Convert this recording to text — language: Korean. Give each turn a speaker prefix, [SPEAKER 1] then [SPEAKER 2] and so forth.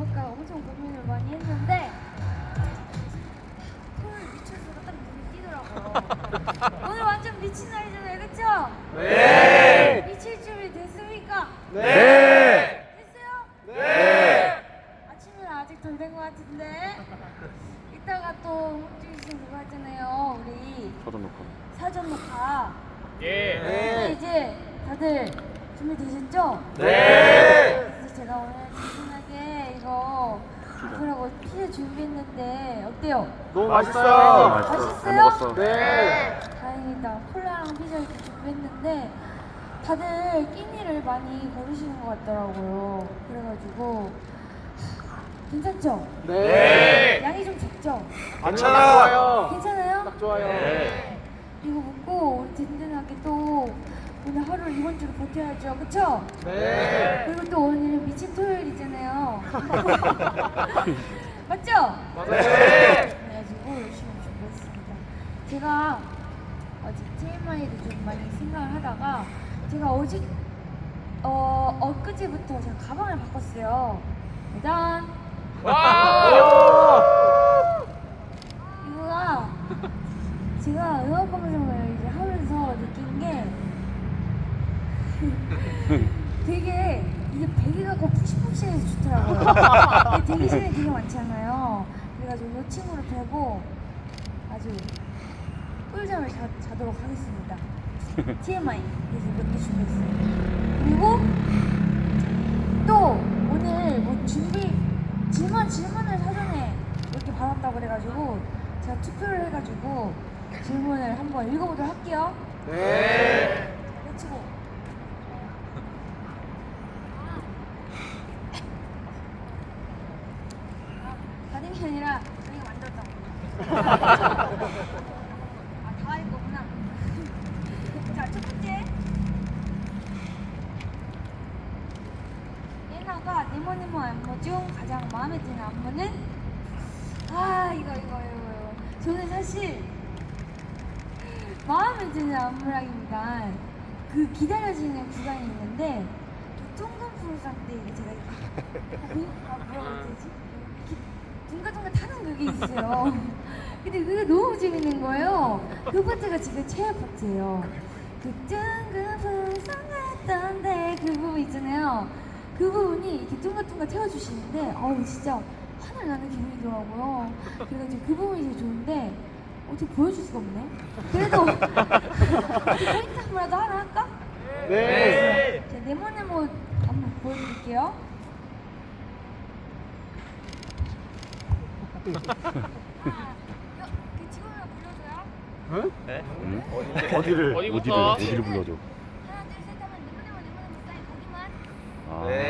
[SPEAKER 1] 먹을까 엄청 고민을 많이 했는데 토요일 미쳐서 딱 눈이 띄더라고요. 오늘 완전 미친 날이잖아요, 그렇죠? 네. 미칠 준비 됐습니까? 네. 네. 됐어요? 네. 아침은 아직 덜 된 것 같은데 이따가 또 홍준이 씨 그거 하잖아요, 우리 사전 녹화. 사전 녹화. 예. 네. 이제 다들 준비되셨죠? 네. 너무 맛있어요. 맛있어요. 맛있어요? 먹었어. 네. 다행이다. 콜라랑 피자 이렇게 준비했는데 다들 끼니를 많이 거르시는 것 같더라고요. 그래가지고 괜찮죠? 네. 양이 좀 적죠? 괜찮아요. 괜찮아요? 딱 좋아요. 네. 이거 먹고 우리 든든하게 또 오늘 하루 이번 주를 버텨야죠. 그쵸? 네. 그리고 또 오늘은 미친 토요일이잖아요. 맞죠? 네. 그래가지고 열심히 준비했습니다. 제가 어제 TMI를 좀 많이 생각을 하다가 제가 어제 어 엊그제부터 제가 가방을 바꿨어요. 일단 이거가 제가 음악 방송을 이제 하면서 느낀 게 되게 이게 베개 갖고 푹신푹신해서 좋더라고요. 이게 대기실에 되게 많잖아요. 그래가지고 이 친구를 베고 아주 꿀잠을 자, 자도록 하겠습니다. TMI 그래서 이렇게 준비했어요. 그리고 또 오늘 뭐 준비 질문 질문을 사전에 이렇게 받았다고 그래가지고 제가 투표를 해가지고 질문을 한번 읽어보도록 할게요. 네. 외치고. 아, 받은 게 아니라 저희가 만들었다고. 아, 다할 거구나. 자, 첫 번째. 네모네모 안무 중 가장 마음에 드는 안무는? 아, 이거, 이거, 이거, 이거. 저는 사실 마음에 드는 안무라기보다 그 기다려지는 구간이 있는데 그 둥근 프로상 때 이게 제가 이렇게 공- 아 뭐라고 해야 되지? 둥가둥가 타는 그게 있어요. 근데 그게 너무 재밌는 거예요. 그 파트가 지금 최애 파트예요. 그 둥근 프로상 했던데 그 부분 있잖아요. 그 부분이 이렇게 둥가둥가 태워주시는데 어우 진짜 화날 나는 기분이더라고요. 그래가지고 그 부분이 제일 좋은데 어떻게 보여줄 수가 없네. 그래도 포인트 한번라도 하나 할까? 네. 자, 네모네모 한번 보여드릴게요. 아, 이거 그 불러줘요. 네.
[SPEAKER 2] 어디를? 어디부터? 어디를 불러줘? 하나,
[SPEAKER 1] 둘, 셋 하면 네모네모 네모네모 사인 거기만.
[SPEAKER 2] 아. 네.